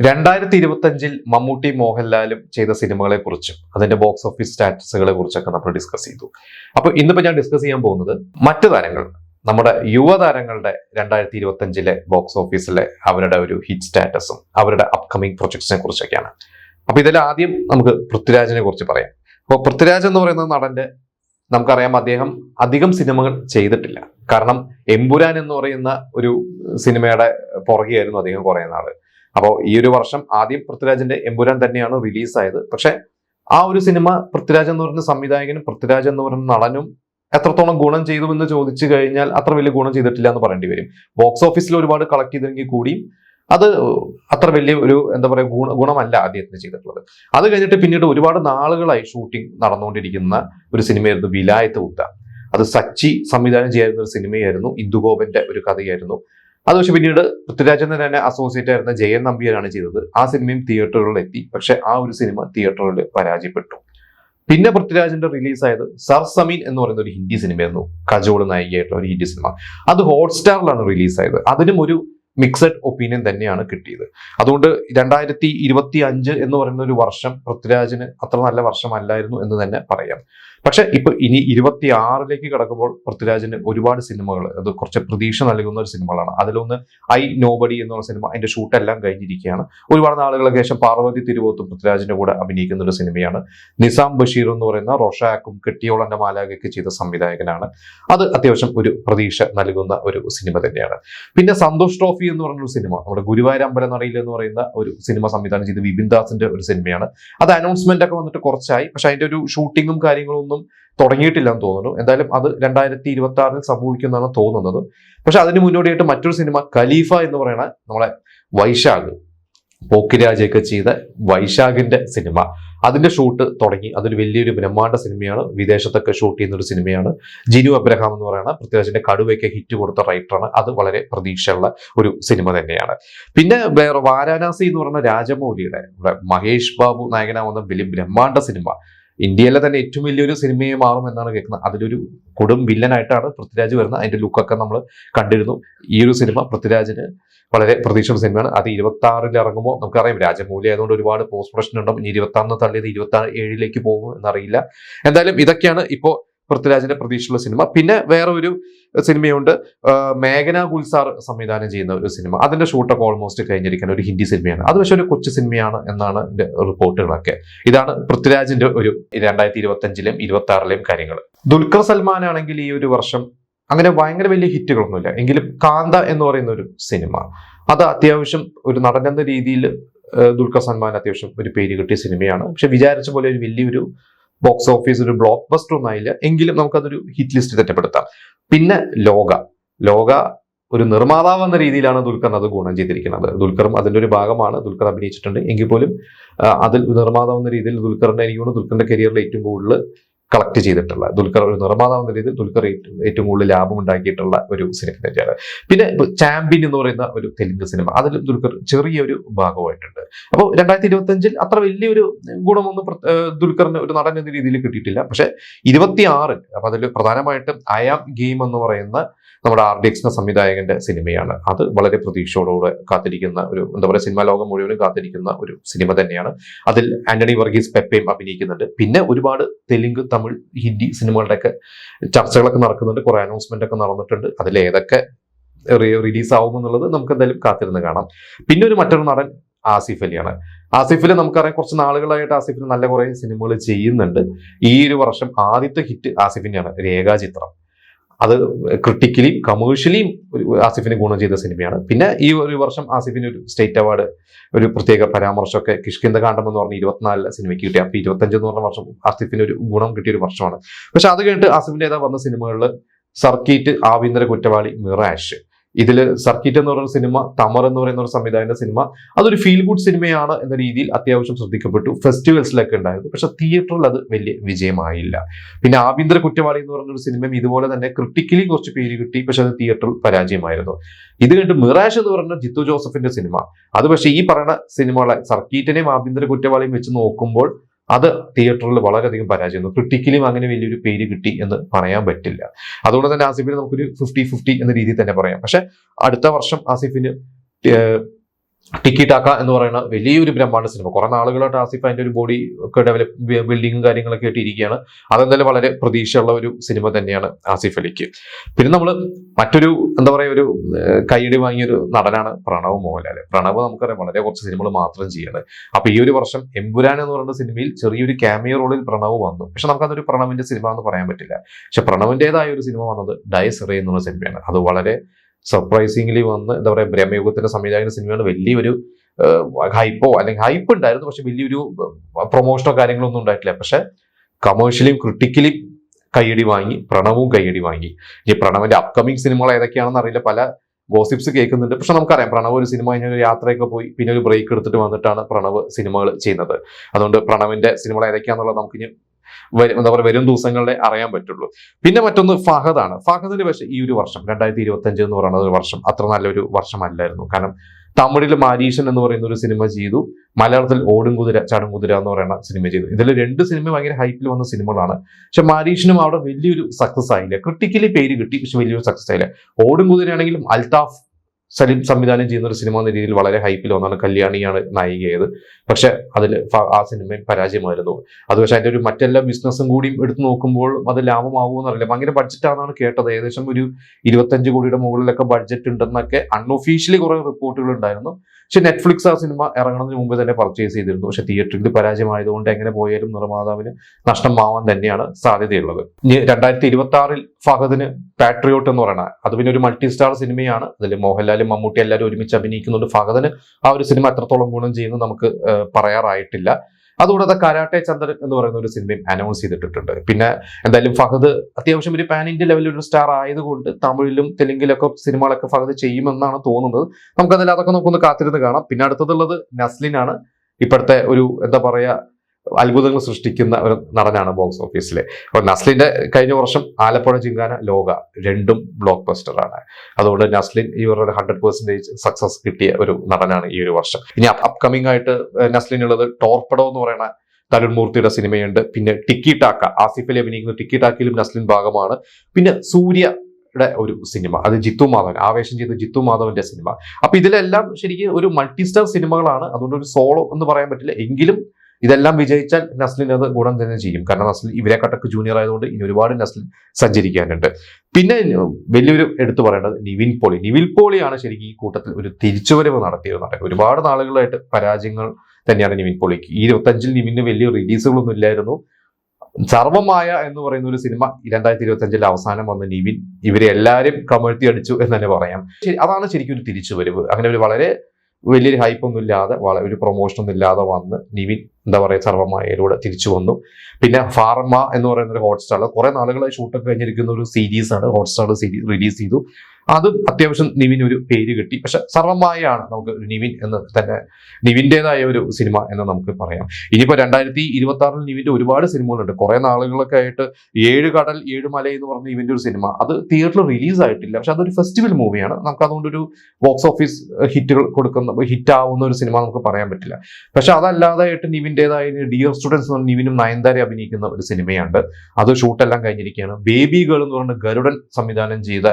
രണ്ടായിരത്തി ഇരുപത്തി അഞ്ചിൽ മമ്മൂട്ടി മോഹൻലാലും ചെയ്ത സിനിമകളെ കുറിച്ചും അതിന്റെ ബോക്സ് ഓഫീസ് സ്റ്റാറ്റസുകളെ കുറിച്ചൊക്കെ നമ്മൾ ഡിസ്കസ് ചെയ്തു. അപ്പൊ ഇന്നിപ്പോ ഞാൻ ഡിസ്കസ് ചെയ്യാൻ പോകുന്നത് മറ്റു താരങ്ങൾ നമ്മുടെ യുവതാരങ്ങളുടെ രണ്ടായിരത്തി ഇരുപത്തി അഞ്ചിലെ ബോക്സ് ഓഫീസിലെ അവരുടെ ഒരു ഹിറ്റ് സ്റ്റാറ്റസും അവരുടെ അപ്കമിങ് പ്രൊജക്ട്സിനെ കുറിച്ചൊക്കെയാണ്. അപ്പൊ ഇതിൽ ആദ്യം നമുക്ക് പൃഥ്വിരാജിനെ കുറിച്ച് പറയാം. അപ്പോൾ പൃഥ്വിരാജ് എന്ന് പറയുന്ന നടന്റെ നമുക്കറിയാം അദ്ദേഹം അധികം സിനിമകൾ ചെയ്തിട്ടില്ല. കാരണം എമ്പുരാൻ എന്ന് പറയുന്ന ഒരു സിനിമയുടെ പുറകെയായിരുന്നു അദ്ദേഹം കുറേ നാൾ. അപ്പോൾ ഈ ഒരു വർഷം ആദ്യം പൃഥ്വിരാജിന്റെ എമ്പുരാൻ തന്നെയാണ് റിലീസായത്. പക്ഷെ ആ ഒരു സിനിമ പൃഥ്വിരാജ് എന്ന് പറയുന്ന സംവിധായകനും പൃഥ്വിരാജ് എന്ന് പറയുന്ന നടനും എത്രത്തോളം ഗുണം ചെയ്തു എന്ന് ചോദിച്ചു കഴിഞ്ഞാൽ അത്ര വലിയ ഗുണം ചെയ്തിട്ടില്ല എന്ന് പറയേണ്ടി വരും. ബോക്സ് ഓഫീസിൽ ഒരുപാട് കളക്ട് ചെയ്തെങ്കിൽ കൂടിയും അത് അത്ര വലിയ ഒരു എന്താ പറയുക ഗുണ ഗുണമല്ല അദ്ദേഹത്തിന് ചെയ്തിട്ടുള്ളത്. അത് കഴിഞ്ഞിട്ട് പിന്നീട് ഒരുപാട് നാളുകളായി ഷൂട്ടിംഗ് നടന്നുകൊണ്ടിരിക്കുന്ന ഒരു സിനിമയായിരുന്നു വിലായത്ത് ഉത്ത. അത് സച്ചി സംവിധാനം ചെയ്യാവുന്ന ഒരു സിനിമയായിരുന്നു ഇന്ദുഗോപന്റെ ഒരു കഥയായിരുന്നു. അത് പക്ഷെ പിന്നീട് പൃഥ്വിരാജന്റെ തന്നെ അസോസിയേറ്റ് ആയിരുന്ന ജയൻ നമ്പിയാണ് ചെയ്തത്. ആ സിനിമയും തിയേറ്ററുകളിൽ എത്തി. പക്ഷെ ആ ഒരു സിനിമ തിയേറ്ററുകളിൽ പരാജയപ്പെട്ടു. പിന്നെ പൃഥ്വിരാജിന്റെ റിലീസായത് സർ സമീൻ എന്ന് പറയുന്ന ഒരു ഹിന്ദി സിനിമയായിരുന്നു. കജോൾ നായികയായിട്ടുള്ള ഒരു ഹിന്ദി സിനിമ. അത് ഹോട്ട്സ്റ്റാറിലാണ് റിലീസായത് അതിനും ഒരു മിക്സഡ് ഒപ്പീനിയൻ തന്നെയാണ് കിട്ടിയത്. അതുകൊണ്ട് രണ്ടായിരത്തി ഇരുപത്തി അഞ്ച് എന്ന് പറയുന്ന ഒരു വർഷം പൃഥ്വിരാജിന് അത്ര നല്ല വർഷമല്ലായിരുന്നു എന്ന് തന്നെ പറയാം. പക്ഷെ ഇപ്പൊ ഇനി ഇരുപത്തി ആറിലേക്ക് കടക്കുമ്പോൾ പൃഥ്വിരാജിന് ഒരുപാട് സിനിമകൾ അത് കുറച്ച് പ്രതീക്ഷ നൽകുന്ന ഒരു സിനിമകളാണ്. അതിലൊന്ന് ഐ നോബഡി എന്നുള്ള സിനിമ അതിന്റെ ഷൂട്ട് എല്ലാം കഴിഞ്ഞിരിക്കുകയാണ്. ഒരുപാട് നാളുകൾക്ക് ശേഷം പാർവതി തിരുവോത്ത് പൃഥ്വിരാജിന്റെ കൂടെ അഭിനയിക്കുന്ന ഒരു സിനിമയാണ്. നിസാം ബഷീർ എന്ന് പറയുന്ന റോഷാക്കും കെട്ടിയോളന്റെ മാലാകയ്ക്ക് ചെയ്ത സംവിധായകനാണ്. അത് അത്യാവശ്യം ഒരു പ്രതീക്ഷ നൽകുന്ന ഒരു സിനിമ തന്നെയാണ്. പിന്നെ സന്തോഷ് ട്രോഫി എന്ന് ഒരു സിനിമ നമ്മുടെ ഗുരുവായൂർ അമ്പല നടയിൽ എന്ന് പറയുന്ന ഒരു സിനിമ സംവിധാനം ചെയ്ത് വിപിൻ ദാസിന്റെ ഒരു സിനിമയാണ്. അത് അനൗൺസ്മെന്റ് ഒക്കെ വന്നിട്ട് കുറച്ചായി പക്ഷെ അതിന്റെ ഒരു ഷൂട്ടിങ്ങും കാര്യങ്ങളും ഒന്നും തുടങ്ങിയിട്ടില്ല എന്ന് തോന്നുന്നു. എന്തായാലും അത് രണ്ടായിരത്തി ഇരുപത്തി ആറിൽ സംഭവിക്കുന്നതാണ് തോന്നുന്നത്. പക്ഷെ അതിന് മുന്നോടിയായിട്ട് മറ്റൊരു സിനിമ ഖലീഫ എന്ന് പറയുന്ന നമ്മളെ വൈശാഖ് പോക്കിരാജയൊക്കെ ചെയ്ത വൈശാഖിന്റെ സിനിമ. അതിന്റെ ഷൂട്ട് തുടങ്ങി. അതൊരു വലിയൊരു ബ്രഹ്മാണ്ട സിനിമയാണ്. വിദേശത്തൊക്കെ ഷൂട്ട് ചെയ്യുന്ന ഒരു സിനിമയാണ്. ജിനു അബ്രഹാം എന്ന് പറയുന്ന പൃഥ്വിരാജിന്റെ കടുവയ്ക്ക് ഹിറ്റ് കൊടുത്ത റൈറ്ററാണ് അത് വളരെ പ്രതീക്ഷയുള്ള ഒരു സിനിമ തന്നെയാണ്. പിന്നെ വേറെ വാരാണസി എന്ന് പറയുന്ന രാജമൗലിയുടെ മഹേഷ് ബാബു നായകനാവുന്ന വലിയ ബ്രഹ്മാണ്ട സിനിമ. ഇന്ത്യയിലെ തന്നെ ഏറ്റവും വലിയൊരു സിനിമയെ മാറും എന്നാണ് കേൾക്കുന്നത്. അതിലൊരു കൊടും വില്ലനായിട്ടാണ് പൃഥ്വിരാജ് വരുന്നത്. അതിന്റെ ലുക്കൊക്കെ നമ്മൾ കണ്ടിരുന്നു. ഈ ഒരു സിനിമ പൃഥ്വിരാജിന് വളരെ പ്രതീക്ഷയുള്ള സിനിമയാണ്. അത് ഇരുപത്തി ആറിൽ ഇറങ്ങുമ്പോൾ നമുക്കറിയാം രാജമൂലി ആയതുകൊണ്ട് ഒരുപാട് പോസ്റ്റ് പ്രൊഡക്ഷൻ ഉണ്ടാവും ഇനി ഇരുപത്തി ആറിന് തള്ളിയത് ഇരുപത്തി ആറ് ഏഴിലേക്ക് പോകും എന്നറിയില്ല. എന്തായാലും ഇതൊക്കെയാണ് ഇപ്പോൾ പൃഥ്വിരാജിന്റെ പ്രതീക്ഷയുള്ള സിനിമ. പിന്നെ വേറെ ഒരു സിനിമയുണ്ട് മേഘന ഗുൽസാർ സംവിധാനം ചെയ്യുന്ന ഒരു സിനിമ. അതിന്റെ ഷൂട്ടൊക്കെ ഓൾമോസ്റ്റ് കഴിഞ്ഞിരിക്കുന്ന ഒരു ഹിന്ദി സിനിമയാണ്. അത് പക്ഷെ ഒരു കൊച്ചു സിനിമയാണ് എന്നാണ് എന്റെ റിപ്പോർട്ടുകളൊക്കെ. ഇതാണ് പൃഥ്വിരാജിന്റെ ഒരു രണ്ടായിരത്തി ഇരുപത്തി അഞ്ചിലെയും ഇരുപത്തി ആറിലെയും കാര്യങ്ങൾ ദുൽഖർ സൽമാൻ ആണെങ്കിൽ ഈ ഒരു വർഷം അങ്ങനെ ഭയങ്കര വലിയ ഹിറ്റുകളൊന്നുമില്ല. എങ്കിലും കാന്ത എന്ന് പറയുന്ന ഒരു സിനിമ. അത് അത്യാവശ്യം ഒരു നടൻ എന്ന രീതിയിൽ ദുൽഖർ സൽമാൻ അത്യാവശ്യം ഒരു പേര് കിട്ടിയ സിനിമയാണ്. പക്ഷെ വിചാരിച്ച പോലെ ഒരു വലിയൊരു ബോക്സ് ഓഫീസ് ഒരു ബ്ലോക്ക് ബസ്റ്റർ ഒന്നും ആയില്ല. എങ്കിലും നമുക്കതൊരു ഹിറ്റ് ലിസ്റ്റ് തെറ്റപ്പെടുത്താം. പിന്നെ ലോക. ലോക ഒരു നിർമ്മാതാവ് എന്ന രീതിയിലാണ് ദുൽഖർ അത് ഗുണം ചെയ്തിരിക്കുന്നത്. ദുൽഖറും അതിന്റെ ഒരു ഭാഗമാണ് ദുൽഖർ അഭിനയിച്ചിട്ടുണ്ട്. എങ്കിൽ പോലും അതിൽ നിർമ്മാതാവ് എന്ന രീതിയിൽ ദുൽഖറിന്റെ എനിക്ക് തോന്നുന്നു ദുൽഖറിന്റെ കരിയറിൽ ഏറ്റവും കൂടുതൽ കളക്ട് ചെയ്തിട്ടുള്ള ദുൽഖർ ഒരു നിർമ്മാതാവ് എന്ന രീതിയിൽ ദുൽഖർ ഏറ്റവും കൂടുതൽ ലാഭം ഉണ്ടാക്കിയിട്ടുള്ള ഒരു സിനിമ തന്നെയാണ് പിന്നെ ചാമ്പ്യൻ എന്ന് പറയുന്ന ഒരു തെലുങ്ക് സിനിമ അതിൽ ദുൽഖർ ചെറിയൊരു ഭാഗമായിട്ടുണ്ട്. അപ്പോൾ രണ്ടായിരത്തി ഇരുപത്തഞ്ചിൽ അത്ര വലിയൊരു ഗുണമൊന്നും ദുൽഖറിന് ഒരു നടൻ എന്ന രീതിയിൽ കിട്ടിയിട്ടില്ല. പക്ഷേ ഇരുപത്തി ആറിൽ അപ്പൊ അതിൽ പ്രധാനമായിട്ടും അയാം ഗെയിം എന്ന് പറയുന്ന നമ്മുടെ ആർ ഡി എക്സ് സംവിധായകന്റെ സിനിമയാണ് അത് വളരെ പ്രതീക്ഷയോടുകൂടെ കാത്തിരിക്കുന്ന ഒരു എന്താ പറയുക സിനിമാ ലോകം മുഴുവനും കാത്തിരിക്കുന്ന ഒരു സിനിമ തന്നെയാണ്. അതിൽ ആന്റണി വർഗീസ് പെപ്പയും അഭിനയിക്കുന്നുണ്ട്. പിന്നെ ഒരുപാട് തെലുങ്ക് തമിഴ് ഹിന്ദി സിനിമകളുടെയൊക്കെ ചർച്ചകളൊക്കെ നടക്കുന്നുണ്ട്. കുറെ അനൗൺസ്മെന്റ് ഒക്കെ നടന്നിട്ടുണ്ട്. അതിൽ ഏതൊക്കെ റിലീസ് ആവുമെന്നുള്ളത് നമുക്ക് എന്തായാലും കാത്തിരുന്ന് കാണാം. പിന്നെ ഒരു മറ്റൊരു നടൻ ആസിഫ് അലിയാണ്. ആസിഫിൽ നമുക്കറിയാം കുറച്ച് നാളുകളായിട്ട് ആസിഫിൽ നല്ല കുറേ സിനിമകൾ ചെയ്യുന്നുണ്ട്. ഈ ഒരു വർഷം ആദ്യത്തെ ഹിറ്റ് ആസിഫിന്റെയാണ് രേഖാചിത്രം. അത് ക്രിട്ടിക്കലിയും കമേഴ്ഷ്യലിയും ആസിഫിന് ഗുണം ചെയ്ത സിനിമയാണ്. പിന്നെ ഈ ഒരു വർഷം ആസിഫിന് ഒരു സ്റ്റേറ്റ് അവാർഡ് ഒരു പ്രത്യേക പരാമർശമൊക്കെ കിഷ്കിന്ദ കാണ്ഡം എന്ന് പറഞ്ഞ ഇരുപത്തിനാലിലെ സിനിമയ്ക്ക് കിട്ടി. അപ്പൊ ഇരുപത്തഞ്ച് എന്ന് പറഞ്ഞ വർഷം ആസിഫിന് ഒരു ഗുണം കിട്ടിയ ഒരു വർഷമാണ്. പക്ഷെ അത് കഴിഞ്ഞിട്ട് ആസിഫിന്റെ ഏതാ വന്ന സിനിമകളിൽ സർക്കീറ്റ് ആഭ്യന്തര കുറ്റവാളി മിറാഷ് ഇതിൽ സർക്കിറ്റ് എന്ന് പറയുന്ന സിനിമ തമർ എന്ന് പറയുന്ന ഒരു സംവിധായകന്റെ സിനിമ അതൊരു ഫീൽ ഗുഡ് സിനിമയാണ് എന്ന രീതിയിൽ അത്യാവശ്യം ശ്രദ്ധിക്കപ്പെട്ടു. ഫെസ്റ്റിവൽസിലൊക്കെ ഉണ്ടായിരുന്നു. പക്ഷെ തിയേറ്ററിൽ അത് വലിയ വിജയമായില്ല. പിന്നെ ആഭ്യന്തര കുറ്റവാളി എന്ന് പറയുന്ന ഒരു സിനിമയും ഇതുപോലെ തന്നെ ക്രിട്ടിക്കലി കുറച്ച് പേര് കിട്ടി. പക്ഷെ അത് തിയേറ്ററിൽ പരാജയമായിരുന്നു. ഇത് കണ്ട് മിറാഷ് എന്ന് പറയുന്ന ജിത്തു ജോസഫിന്റെ സിനിമ. അത് പക്ഷേ ഈ പറയുന്ന സിനിമകളെ സർക്കീറ്റിനെയും ആഭ്യന്തര കുറ്റവാളിയും വെച്ച് നോക്കുമ്പോൾ അത് തിയേറ്ററിൽ വളരെയധികം പരാജയം ക്രിട്ടിക്കലിയും അങ്ങനെ വലിയൊരു പേര് കിട്ടി എന്ന് പറയാൻ പറ്റില്ല. അതുകൊണ്ട് തന്നെ ആസിഫിന് നമുക്കൊരു ഫിഫ്റ്റി ഫിഫ്റ്റി എന്ന രീതിയിൽ തന്നെ പറയാം. പക്ഷെ അടുത്ത വർഷം ആസിഫിന് ടിക്കി ടാക്ക എന്ന് പറയുന്ന വലിയൊരു ബ്രഹ്മാണ്ഡ സിനിമ. കുറെ നാളുകളായിട്ട് ആസിഫ് അതിന്റെ ഒരു ബോഡി ഒക്കെ ഡെവലപ്പ് ബിൽഡിങ്ങും കാര്യങ്ങളൊക്കെ ആയിട്ട് ഇരിക്കുകയാണ്. അതെന്തായാലും വളരെ പ്രതീക്ഷയുള്ള ഒരു സിനിമ തന്നെയാണ് ആസിഫ് അലിക്ക്. പിന്നെ നമ്മൾ മറ്റൊരു എന്താ പറയുക ഒരു കൈയടി വാങ്ങിയൊരു നടനാണ് പ്രണവ് മോഹൻലാൽ പ്രണവ് നമുക്കറിയാം വളരെ കുറച്ച് സിനിമകൾ മാത്രം ചെയ്യാണ്. അപ്പോൾ ഈ ഒരു വർഷം എമ്പുരാൻ എന്ന് പറയുന്ന സിനിമയിൽ ചെറിയൊരു ക്യാമിയോ റോളിൽ പ്രണവ് വന്നു. പക്ഷെ നമുക്കതൊരു പ്രണവിന്റെ സിനിമ എന്ന് പറയാൻ പറ്റില്ല. പക്ഷെ പ്രണവിന്റെതായ ഒരു സിനിമ വന്നത് ഡയസറി എന്നുള്ള സിനിമയാണ്. അത് വളരെ സർപ്രൈസിംഗ്ലി വന്ന് എന്താ പറയുക ബ്രഹ്മയുഗത്തിന്റെ സംവിധായക സിനിമയാണ് വലിയൊരു ഹൈപ്പോ അല്ലെങ്കിൽ ഹൈപ്പ് ഉണ്ടായിരുന്നു പക്ഷെ വലിയൊരു പ്രൊമോഷനോ കാര്യങ്ങളൊന്നും ഉണ്ടായിട്ടില്ല. പക്ഷെ കമേഴ്ഷ്യലിയും ക്രിട്ടിക്കലിയും കൈയടി വാങ്ങി പ്രണവും കൈയടി വാങ്ങി. ഈ പ്രണവിന്റെ അപ്കമിങ് സിനിമകൾ ഏതൊക്കെയാണെന്ന് അറിയില്ല പല ഗോസിപ്സ് കേൾക്കുന്നുണ്ട്. പക്ഷെ നമുക്കറിയാം പ്രണവ് ഒരു സിനിമ കഴിഞ്ഞ ഒരു യാത്രയൊക്കെ പോയി പിന്നെ ഒരു ബ്രേക്ക് എടുത്തിട്ട് വന്നിട്ടാണ് പ്രണവ് സിനിമകൾ ചെയ്യുന്നത്. അതുകൊണ്ട് പ്രണവിന്റെ സിനിമകൾ ഏതൊക്കെയാണെന്നുള്ളത് നമുക്ക് ഇനി വരും എന്താ പറയുക വരും ദിവസങ്ങളിലെ അറിയാൻ പറ്റുള്ളൂ. പിന്നെ മറ്റൊന്ന് ഫഹദാണ് ഫഹദിന് പക്ഷേ ഈ ഒരു വർഷം രണ്ടായിരത്തി ഇരുപത്തി അഞ്ച് എന്ന് പറയുന്ന ഒരു വർഷം അത്ര നല്ലൊരു വർഷമല്ലായിരുന്നു. കാരണം തമിഴിൽ മാരീഷൻ എന്ന് പറയുന്ന ഒരു സിനിമ ചെയ്തു. മലയാളത്തിൽ ഓടും കുതിര ചാടും കുതിര എന്ന് പറയുന്ന സിനിമ ചെയ്തു. ഇതിൽ രണ്ട് സിനിമ ഭയങ്കര ഹൈപ്പിൽ വന്ന സിനിമകളാണ്. പക്ഷെ മാരീഷനും അവിടെ വലിയൊരു സക്സസ് ആയില്ല. ക്രിട്ടിക്കലി പേര് കിട്ടി പക്ഷെ വലിയൊരു സക്സസ് ആയില്ല. ഓടും കുതിരയാണെങ്കിലും അൽതാഫ് സലീം സംവിധാനം ചെയ്യുന്ന ഒരു സിനിമ എന്ന രീതിയിൽ വളരെ ഹൈപ്പിൽ വന്നാണ് കല്യാണിയാണ് നായികയത് പക്ഷെ അതിൽ ആ സിനിമയിൽ പരാജയമായിരുന്നു. അത് പക്ഷെ അതിന്റെ ഒരു മറ്റെല്ലാ ബിസിനസ്സും കൂടിയും എടുത്തു നോക്കുമ്പോൾ അത് ലാഭമാകുമോ എന്നറിയില്ല. ഭയങ്കര ബഡ്ജറ്റ് ആണെന്നാണ് കേട്ടത്. ഏകദേശം ഒരു ഇരുപത്തഞ്ച് കോടിയുടെ മുകളിലൊക്കെ ബഡ്ജറ്റ് ഉണ്ടെന്നൊക്കെ അൺഒഫീഷ്യലി കുറേ റിപ്പോർട്ടുകൾ ഉണ്ടായിരുന്നു. പക്ഷെ നെറ്റ്ഫ്ലിക്സ് ആ സിനിമ ഇറങ്ങുന്നതിന് മുമ്പ് തന്നെ പർച്ചേസ് ചെയ്തിരുന്നു. പക്ഷെ തിയേറ്ററിൽ പരാജയമായതുകൊണ്ട് എങ്ങനെ പോയാലും നിർമ്മാതാവിന് നഷ്ടമാവാൻ തന്നെയാണ് സാധ്യതയുള്ളത്. ഇനി രണ്ടായിരത്തി ഇരുപത്തി ആറിൽ ഫഹദിന് പാട്രിയോട്ട് എന്ന് പറയുന്നത് അത് പിന്നെ ഒരു മൾട്ടി സ്റ്റാർ സിനിമയാണ് അതിൽ മോഹൻലാലും മമ്മൂട്ടി എല്ലാവരും ഒരുമിച്ച് അഭിനയിക്കുന്നുണ്ട്. ഫഹദിന് ആ ഒരു സിനിമ എത്രത്തോളം ഗുണം ചെയ്യുന്നു നമുക്ക് പറയാറായിട്ടില്ല. അതുകൂടാതെ കരാട്ടെ ചന്ദ്രൻ എന്ന് പറയുന്ന ഒരു സിനിമയും അനൗൺസ് ചെയ്തിട്ടുണ്ട് പിന്നെ എന്തായാലും ഫഹദ് അത്യാവശ്യം ഒരു പാൻ ഇന്ത്യ ലെവലിൽ ഒരു സ്റ്റാർ ആയതുകൊണ്ട് തമിഴിലും തെലുങ്കിലൊക്കെ സിനിമകളൊക്കെ ഫഹദ് ചെയ്യുമെന്നാണ് തോന്നുന്നത്. നമുക്കതിൽ അതൊക്കെ നമുക്കൊന്ന് കാത്തിരുന്ന് കാണാം. പിന്നെ അടുത്തതുള്ളത് നസ്ലിനാണ് ഇപ്പോഴത്തെ ഒരു എന്താ പറയാ അത്ഭുതങ്ങൾ സൃഷ്ടിക്കുന്ന ഒരു നടനാണ് ബോക്സ് ഓഫീസിലെ. അപ്പൊ നസ്ലിന്റെ കഴിഞ്ഞ വർഷം ആലപ്പുഴ ചിങ്കാന ലോക രണ്ടും ബ്ലോക്ക് ബസ്റ്റർ ആണ് അതുകൊണ്ട് നസ്ലിൻ ഈ ഒരു ഹൺഡ്രഡ് പെർസെന്റേജ് സക്സസ് കിട്ടിയ ഒരു നടനാണ് ഈ ഒരു വർഷം. ഇനി അപ്കമിംഗ് ആയിട്ട് നസ്ലിനുള്ളത് ടോർപ്പഡോ എന്ന് പറയുന്ന തരുൺ മൂർത്തിയുടെ സിനിമയുണ്ട്. പിന്നെ ടിക്കി ടാക്ക ആസിഫ് അലി അഭിനയിക്കുന്ന ടിക്കി ടാക്കയിലും നസ്ലിൻ ഭാഗമാണ്. പിന്നെ സൂര്യ യുടെ ഒരു സിനിമ അത് ജിത്തു മാധവൻ ആവേശം ചെയ്ത ജിത്തു മാധവന്റെ സിനിമ. അപ്പൊ ഇതിലെല്ലാം ശരിക്കും ഒരു മൾട്ടി സ്റ്റാർ സിനിമകളാണ്. അതുകൊണ്ട് ഒരു സോളോ എന്ന് പറയാൻ പറ്റില്ല. എങ്കിലും ഇതെല്ലാം വിജയിച്ചാൽ നസ്ലിന് അത് ഗുണം തന്നെ ചെയ്യും. കാരണം നസ്ലിൻ കട്ടക്ക് ജൂനിയർ ആയതുകൊണ്ട് ഇനി ഒരുപാട് നസ്ലിൻ സഞ്ചരിക്കാനുണ്ട്. പിന്നെ വലിയൊരു എടുത്തു പറയേണ്ടത് നിവിൻ പോളി. നിവിൻ പോളിയാണ് ശരിക്കും ഈ കൂട്ടത്തിൽ ഒരു തിരിച്ചുവരവ് നടത്തിയത് ഒരുപാട് നാളുകളായിട്ട് പരാജയങ്ങൾ തന്നെയാണ് നിവിൻ പോളിക്ക്. ഈ ഇരുപത്തഞ്ചിൽ നിവിന് വലിയ റിലീസുകളൊന്നും ഇല്ലായിരുന്നു. സർവമായ എന്ന് പറയുന്ന ഒരു സിനിമ രണ്ടായിരത്തി ഇരുപത്തി അഞ്ചിൽ അവസാനം വന്ന നിവിൻ ഇവരെ എല്ലാവരും കമഴ്ത്തി അടിച്ചു എന്ന് തന്നെ പറയാം. അതാണ് ശരിക്കും ഒരു തിരിച്ചുവരവ്. അങ്ങനെ ഒരു വളരെ വലിയൊരു ഹൈപ്പൊന്നും ഇല്ലാതെ വളരെ ഒരു പ്രൊമോഷനൊന്നും ഇല്ലാതെ വന്ന് നിവിൻ എന്താ പറയുക സർവമായയിലൂടെ തിരിച്ചു വന്നു. പിന്നെ ഫാർമ എന്ന് പറയുന്ന ഒരു ഹോട്ട്സ്റ്റാർ കുറെ നാളുകളായി ഷൂട്ടൊക്കെ കഴിഞ്ഞിരിക്കുന്ന ഒരു സീരീസ് ആണ് ഹോട്ട്സ്റ്റാർ സീരീസ് റിലീസ് ചെയ്തു. അത് അത്യാവശ്യം നിവിൻ ഒരു പേര് കിട്ടി. പക്ഷെ സർവമായാണ് നമുക്ക് നിവിൻ എന്ന് തന്നെ നിവിന്റെതായ ഒരു സിനിമ എന്ന് നമുക്ക് പറയാം. ഇനിയിപ്പോൾ രണ്ടായിരത്തി ഇരുപത്തി ആറിൽ നിവിന്റെ ഒരുപാട് സിനിമകളുണ്ട്. കുറേ നാളുകളൊക്കെ ആയിട്ട് ഏഴ് കടൽ ഏഴ് മല എന്ന് പറഞ്ഞ നിവിന്റെ ഒരു സിനിമ. അത് തിയേറ്ററിൽ റിലീസ് ആയിട്ടില്ല. പക്ഷെ അതൊരു ഫെസ്റ്റിവൽ മൂവിയാണ് നമുക്ക് അതുകൊണ്ട് ഒരു ബോക്സ് ഓഫീസ് ഹിറ്റുകൾ കൊടുക്കുന്ന ഹിറ്റ് ആവുന്ന ഒരു സിനിമ നമുക്ക് പറയാൻ പറ്റില്ല. പക്ഷെ അതല്ലാതെ ആയിട്ട് നിവിന്റെതായ ഡിയർ സ്റ്റുഡൻസ് എന്ന് പറഞ്ഞ ഇവനും നയൻതാര അഭിനയിക്കുന്ന ഒരു സിനിമയുണ്ട്. അത് ഷൂട്ടെല്ലാം കഴിഞ്ഞിരിക്കുകയാണ്. ബേബി ഗേൾ എന്ന് പറഞ്ഞ ഗരുഡൻ സംവിധാനം ചെയ്ത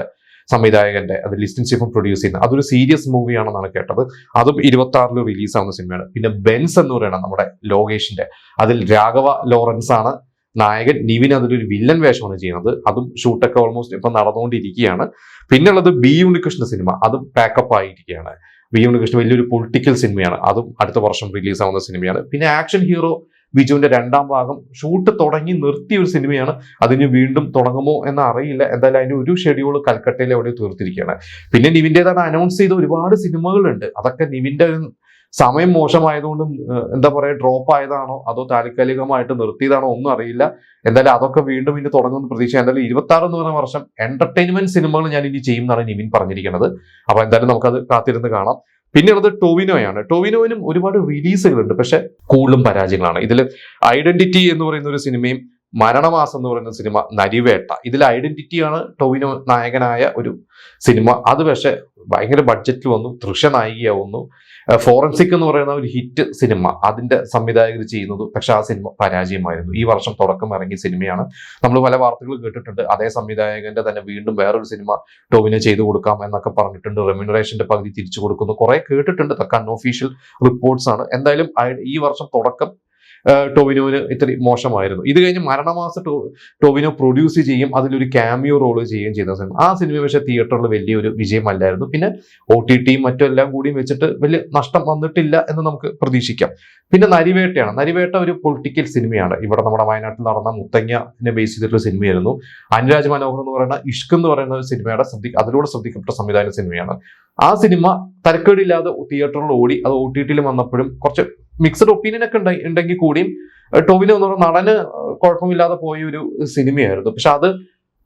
സംവിധായകന്റെ അത് ലിസ്റ്റിൻ സ്റ്റീഫൻ പ്രൊഡ്യൂസ് ചെയ്യുന്ന അതൊരു സീരിയസ് മൂവിയാണെന്നാണ് കേട്ടത്. അതും ഇരുപത്തി ആറിൽ റിലീസാവുന്ന സിനിമയാണ്. പിന്നെ ബെൻസ് എന്ന് പറയുന്നത് നമ്മുടെ ലോകേഷിന്റെ അതിൽ രാഘവ ലോറൻസ് ആണ് നായകൻ. നിവിൻ അതിലൊരു വില്ലൻ വേഷമാണ് ചെയ്യുന്നത്. അതും ഷൂട്ടൊക്കെ ഓൾമോസ്റ്റ് ഇപ്പം നടന്നുകൊണ്ടിരിക്കുകയാണ്. പിന്നുള്ളത് ബി ഉണ്ണികൃഷ്ണ സിനിമ. അതും പാക്കപ്പ് ആയിരിക്കുകയാണ്. ബി ഉണ്ണികൃഷ്ണൻ വലിയൊരു പൊളിറ്റിക്കൽ സിനിമയാണ് അതും അടുത്ത വർഷം റിലീസാവുന്ന സിനിമയാണ് പിന്നെ ആക്ഷൻ ഹീറോ ബിജുവിന്റെ രണ്ടാം ഭാഗം ഷൂട്ട് തുടങ്ങി നിർത്തിയ ഒരു സിനിമയാണ് അതിന് വീണ്ടും തുടങ്ങുമോ എന്ന് അറിയില്ല എന്തായാലും അതിന്റെ ഒരു ഷെഡ്യൂൾ കൽക്കട്ടയിൽ എവിടെ തീർത്തിരിക്കുകയാണ്. പിന്നെ നിവിന്റെതാണ് അനൗൺസ് ചെയ്ത ഒരുപാട് സിനിമകളുണ്ട് അതൊക്കെ നിവിന്റെ സമയം മോശമായതുകൊണ്ട് എന്താ പറയുക ഡ്രോപ്പ് ആയതാണോ അതോ താൽക്കാലികമായിട്ട് നിർത്തിയതാണോ ഒന്നും അറിയില്ല. എന്തായാലും അതൊക്കെ വീണ്ടും ഇനി തുടങ്ങുമെന്ന് പ്രതീക്ഷ എന്തായാലും ഇരുപത്തി ആറ് എന്ന് പറയുന്ന വർഷം എന്റർടൈൻമെന്റ് സിനിമകൾ ഞാൻ ഇനി ചെയ്യും എന്നാണ് നിവിൻ പറഞ്ഞിരിക്കുന്നത്. അപ്പൊ എന്തായാലും നമുക്കത് കാത്തിരുന്ന് കാണാം. പിന്നെയുള്ളത് ടോവിനോയാണ്. ടോവിനോയിനും ഒരുപാട് റിലീസുകളുണ്ട് പക്ഷെ കൂടുതലും പരാജയങ്ങളാണ്. ഇതിൽ ഐഡന്റിറ്റി എന്ന് പറയുന്ന ഒരു സിനിമയും മരണമാസം എന്ന് പറയുന്ന സിനിമ നരിവേട്ട. ഇതിൽ ഐഡന്റിറ്റിയാണ് ടോവിനോ നായകനായ ഒരു സിനിമ. അത് പക്ഷെ ഭയങ്കര ബഡ്ജറ്റിൽ വന്നു. ദൃശ്യനായികയാവുന്നു. നായികയാവുന്നു ഫോറൻസിക് എന്ന് പറയുന്ന ഒരു ഹിറ്റ് സിനിമ അതിന്റെ സംവിധായകർ ചെയ്യുന്നത് പക്ഷെ ആ സിനിമ പരാജയമായിരുന്നു. ഈ വർഷം തുടക്കം ഇറങ്ങിയ സിനിമയാണ് നമ്മൾ പല വാർത്തകൾ കേട്ടിട്ടുണ്ട്. അതേ സംവിധായകന്റെ തന്നെ വീണ്ടും വേറൊരു സിനിമ ടോവിനെ ചെയ്തു കൊടുക്കാം എന്നൊക്കെ പറഞ്ഞിട്ടുണ്ട്. റെമ്യൂണറേഷന്റെ പകുതി തിരിച്ചു കൊടുക്കുന്നു. കുറെ കേട്ടിട്ടുണ്ട്. തക്ക അൺഒഫീഷ്യൽ റിപ്പോർട്ട്സ് ആണ്. എന്തായാലും ഈ വർഷം തുടക്കം ടോവിനോന് ഇത്തിരി മോശമായിരുന്നു. ഇത് കഴിഞ്ഞ് മരണമാസ ടോവിനോ പ്രൊഡ്യൂസ് ചെയ്യും അതിലൊരു ക്യാമിയോ റോൾ ചെയ്യുകയും ചെയ്ത സിനിമ. ആ സിനിമ പക്ഷേ തിയേറ്ററിൽ വലിയൊരു വിജയമല്ലായിരുന്നു. പിന്നെ ഒ ടി ടിയും മറ്റെല്ലാം കൂടിയും വെച്ചിട്ട് വലിയ നഷ്ടം വന്നിട്ടില്ല എന്ന് നമുക്ക് പ്രതീക്ഷിക്കാം. പിന്നെ നരിവേട്ടയാണ്. നരിവേട്ട ഒരു പൊളിറ്റിക്കൽ സിനിമയാണ്. ഇവിടെ നമ്മുടെ വയനാട്ടിൽ നടന്ന മുത്തങ്ങനെ ബേസ് ചെയ്തിട്ടുള്ള സിനിമയായിരുന്നു. അനുരാജ് മനോഹർ എന്ന് പറയുന്ന ഇഷ്ക് എന്ന് പറയുന്ന ഒരു സിനിമയുടെ ശ്രദ്ധി അതിലൂടെ ശ്രദ്ധിക്കപ്പെട്ട സംവിധാന സിനിമയാണ്. ആ സിനിമ തരക്കേടില്ലാതെ തിയേറ്ററിൽ ഓടി അത് ഒ ടി ടിയിൽ വന്നപ്പോഴും കുറച്ച് മിക്സഡ് ഒപ്പീനിയൻ ഒക്കെ ഉണ്ടെ- ഉണ്ടെങ്കിൽ കൂടിയും ടോവിനോ എന്ന് പറഞ്ഞ നടന് കുഴപ്പമില്ലാതെ പോയ ഒരു സിനിമയായിരുന്നു. പക്ഷെ അത്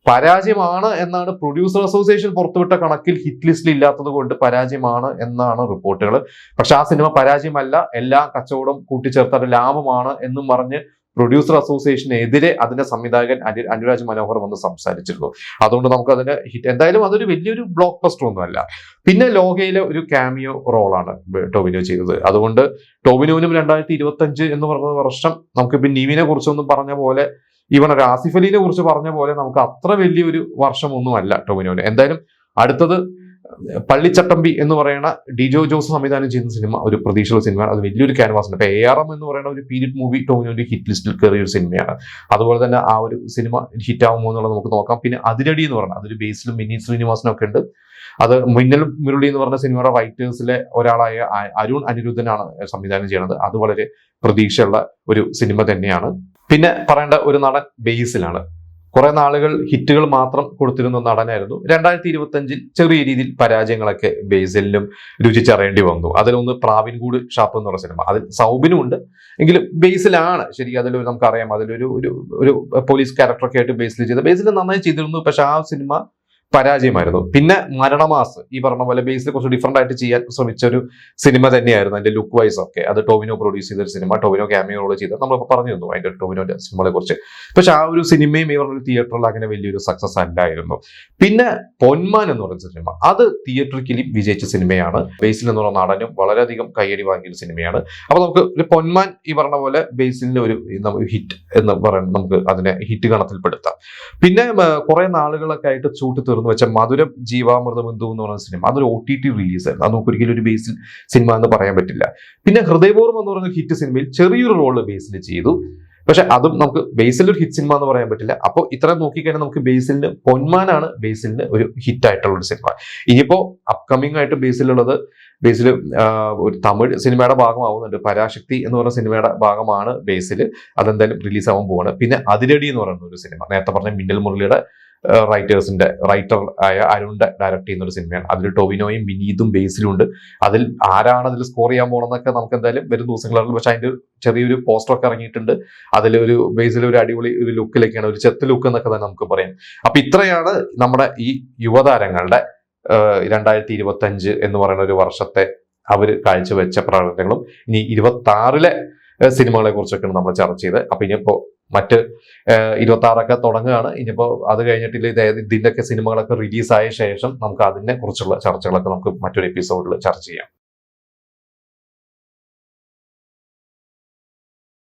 പരാജയമാണ് എന്നാണ് പ്രൊഡ്യൂസർ അസോസിയേഷൻ പുറത്തുവിട്ട കണക്കിൽ ഹിറ്റ് ലിസ്റ്റിൽ ഇല്ലാത്തത് കൊണ്ട് പരാജയമാണ് എന്നാണ് റിപ്പോർട്ടുകൾ പക്ഷെ ആ സിനിമ പരാജയമല്ല എല്ലാ കച്ചവടം കൂട്ടിച്ചേർത്ത ലാഭമാണ് എന്നും പറഞ്ഞ് പ്രൊഡ്യൂസർ അസോസിയേഷനെതിരെ അതിന്റെ സംവിധായകൻ അനു അനുരാജ് മനോഹർ വന്ന് സംസാരിച്ചിരുന്നു. അതുകൊണ്ട് നമുക്ക് അതിന് ഹിറ്റ് എന്തായാലും അതൊരു വലിയൊരു ബ്ലോക്ക് ബസ്റ്റർ ഒന്നുമല്ല. പിന്നെ ലോകയിലെ ഒരു ക്യാമിയോ റോളാണ് ടോവിനോ ചെയ്തത്. അതുകൊണ്ട് ടോവിനോവിനും രണ്ടായിരത്തി ഇരുപത്തി അഞ്ച് എന്ന് പറയുന്ന വർഷം നമുക്ക് ഇപ്പം നീവിനെ കുറിച്ചൊന്നും പറഞ്ഞ പോലെ ഈവൺ ഒരു കുറിച്ച് പറഞ്ഞ പോലെ നമുക്ക് അത്ര വലിയൊരു വർഷമൊന്നുമല്ല ടോവിനോന് എന്തായാലും അടുത്തത് പള്ളിച്ചട്ടമ്പി എന്ന് പറയുന്ന ഡിജോ ജോസ് സംവിധാനം ചെയ്യുന്ന സിനിമ ഒരു പ്രതീക്ഷയുള്ള സിനിമയാണ്. അത് വലിയൊരു ക്യാൻവാസ് ഉണ്ട് ഇപ്പൊ എ ആർ എം എന്ന് പറയുന്ന ഒരു പീരിയഡ് മൂവി ടോവിനോന്റെ ഹിറ്റ് ലിസ്റ്റിൽ കയറിയ ഒരു സിനിമയാണ്. അതുപോലെ തന്നെ ആ ഒരു സിനിമ ഹിറ്റ് ആവുമോ എന്നുള്ളത് നമുക്ക് നോക്കാം. പിന്നെ അതിരടി എന്ന് പറയുന്നത് അതൊരു ബേസിലും മിനി ശ്രീനിവാസനും ഒക്കെ ഉണ്ട്. അത് മിന്നൽ മുരുളി എന്ന് പറഞ്ഞ സിനിമയുടെ റൈറ്റേഴ്സിലെ ഒരാളായ അരുൺ അനിരുദ്ധനാണ് സംവിധാനം ചെയ്യുന്നത്. അത് വളരെ പ്രതീക്ഷയുള്ള ഒരു സിനിമ തന്നെയാണ്. പിന്നെ പറയേണ്ട ഒരു നടൻ ബേസിലാണ് കുറെ നാളുകൾ ഹിറ്റുകൾ മാത്രം കൊടുത്തിരുന്ന നടനായിരുന്നു. രണ്ടായിരത്തി ഇരുപത്തി അഞ്ചിൽ ചെറിയ രീതിയിൽ പരാജയങ്ങളൊക്കെ ബേസലിനും രുചിച്ചറിയേണ്ടി വന്നു. അതിലൊന്ന് പ്രാവിൻകൂട് ഷാപ്പ് എന്ന് പറഞ്ഞ സിനിമ. അതിൽ സൗബിനും ഉണ്ട്. എങ്കിലും ബേസിലാണ്. ശരി അതിൽ നമുക്കറിയാം. അതിലൊരു ഒരു ഒരു പോലീസ് ക്യാരക്ടറൊക്കെ ആയിട്ട് ബേസിൽ ചെയ്ത ബേസിൽ നന്നായി ചെയ്തിരുന്നു. പക്ഷെ ആ സിനിമ പരാജയമായിരുന്നു. പിന്നെ മരണമാസ്. ഈ പറഞ്ഞ പോലെ ബേസിൽ കുറച്ച് ഡിഫറെന്റ് ആയിട്ട് ചെയ്യാൻ ശ്രമിച്ച ഒരു സിനിമ തന്നെയായിരുന്നു അതിന്റെ ലുക്ക് വൈസ് ഒക്കെ. അത് ടോവിനോ പ്രൊഡ്യൂസ് ചെയ്ത ഒരു സിനിമ ടോവിനോ ക്യാമിയോ റോൾ ചെയ്ത് നമ്മളിപ്പോൾ പറഞ്ഞിരുന്നു അതിന്റെ ടോവിനോന്റെ സിനിമകളെ കുറിച്ച് പക്ഷെ ആ ഒരു സിനിമയും ഈ പറഞ്ഞ തിയേറ്ററിൽ അങ്ങനെ വലിയൊരു സക്സസ് അല്ലായിരുന്നു. പിന്നെ പൊന്മാൻ എന്ന് പറയുന്ന സിനിമ. അത് തിയേറ്ററിക്കലി വിജയിച്ച സിനിമയാണ്. ബേസിൽ എന്ന് പറഞ്ഞ നടനും വളരെയധികം കയ്യടി വാങ്ങിയ ഒരു സിനിമയാണ്. അപ്പൊ നമുക്ക് ഒരു പൊന്മാൻ ഈ പറഞ്ഞ പോലെ ബേസിലിന്റെ ഒരു ഹിറ്റ് എന്ന് പറയുന്നത് നമുക്ക് അതിനെ ഹിറ്റ് ഗണത്തിൽപ്പെടുത്താം. പിന്നെ കുറെ നാളുകളൊക്കെ ആയിട്ട് ചൂട്ട് തീർന്നു. വെച്ച മധുരം ജീവാമൃതബന്ധു എന്ന് പറയുന്ന സിനിമ അതൊരു ഒ ടി ടി റിലീസ് ആയിരുന്നു. അത് നമുക്ക് ഒരിക്കലും ഒരു ബേസിൽ സിനിമ എന്ന് പറയാൻ പറ്റില്ല. പിന്നെ ഹൃദയപൂർവം എന്ന് പറയുന്ന ഹിറ്റ് സിനിമയിൽ ചെറിയൊരു റോൾ ബേസിൽ ചെയ്തു. പക്ഷെ അതും നമുക്ക് ബേസിൽ ഒരു ഹിറ്റ് സിനിമ എന്ന് പറയാൻ പറ്റില്ല. അപ്പോൾ ഇത്രയും നോക്കിക്കഴിഞ്ഞാൽ നമുക്ക് ബേസിലിന് പൊന്മാനാണ് ബേസിലിന് ഒരു ഹിറ്റ് ആയിട്ടുള്ള ഒരു സിനിമ. ഇനിയിപ്പോൾ അപ്കമിംഗ് ആയിട്ട് ബേസിലുള്ളത് ബേസിൽ ഒരു തമിഴ് സിനിമയുടെ ഭാഗമാവുന്നുണ്ട്. പരാശക്തി എന്ന് പറയുന്ന സിനിമയുടെ ഭാഗമാണ് ബേസിൽ അതെന്തായാലും റിലീസ് ആവാൻ പോവാണ്. പിന്നെ അതിരടി എന്ന് പറയുന്ന ഒരു സിനിമ. നേരത്തെ പറഞ്ഞ മിന്നൽ മുരളിയുടെ റൈറ്റേഴ്സിന്റെ റൈറ്റർ ആയ അരുണിന്റെ ഡയറക്ട് ചെയ്യുന്ന ഒരു സിനിമയാണ് അതിൽ ടോവിനോയും വിനീതും ബേസിലും ഉണ്ട്. അതിൽ ആരാണ് അതിൽ സ്കോർ ചെയ്യാൻ പോകണമെന്നൊക്കെ നമുക്ക് എന്തായാലും വരും ദിവസങ്ങളിൽ പക്ഷെ അതിന്റെ ചെറിയൊരു പോസ്റ്റർ ഒക്കെ ഇറങ്ങിയിട്ടുണ്ട്. അതിലൊരു ബേസിൽ ഒരു അടിപൊളി ഒരു ലുക്കിലൊക്കെയാണ് ഒരു ചെത്ത് ലുക്ക് എന്നൊക്കെ തന്നെ നമുക്ക് പറയാം. അപ്പൊ ഇത്രയാണ് നമ്മുടെ ഈ യുവതാരങ്ങളുടെ രണ്ടായിരത്തി ഇരുപത്തി അഞ്ച് എന്ന് പറയുന്ന ഒരു വർഷത്തെ അവർ കാഴ്ചവെച്ച പ്രകടനങ്ങളും. ഇനി ഇരുപത്തി ആറിലെ സിനിമകളെ കുറിച്ചൊക്കെയാണ് നമ്മൾ ചർച്ച ചെയ്ത് അപ്പൊ ഇനിയിപ്പോ മറ്റ് ഇരുപത്തി ആറൊക്കെ തുടങ്ങുകയാണ്. ഇനിയിപ്പോ അത് കഴിഞ്ഞിട്ടില്ല ഇത് ഒക്കെ സിനിമകളൊക്കെ സിനിമകളൊക്കെ റിലീസായ ശേഷം നമുക്ക് അതിനെ കുറിച്ചുള്ള ചർച്ചകളൊക്കെ നമുക്ക് മറ്റൊരു എപ്പിസോഡിൽ ചർച്ച ചെയ്യാം.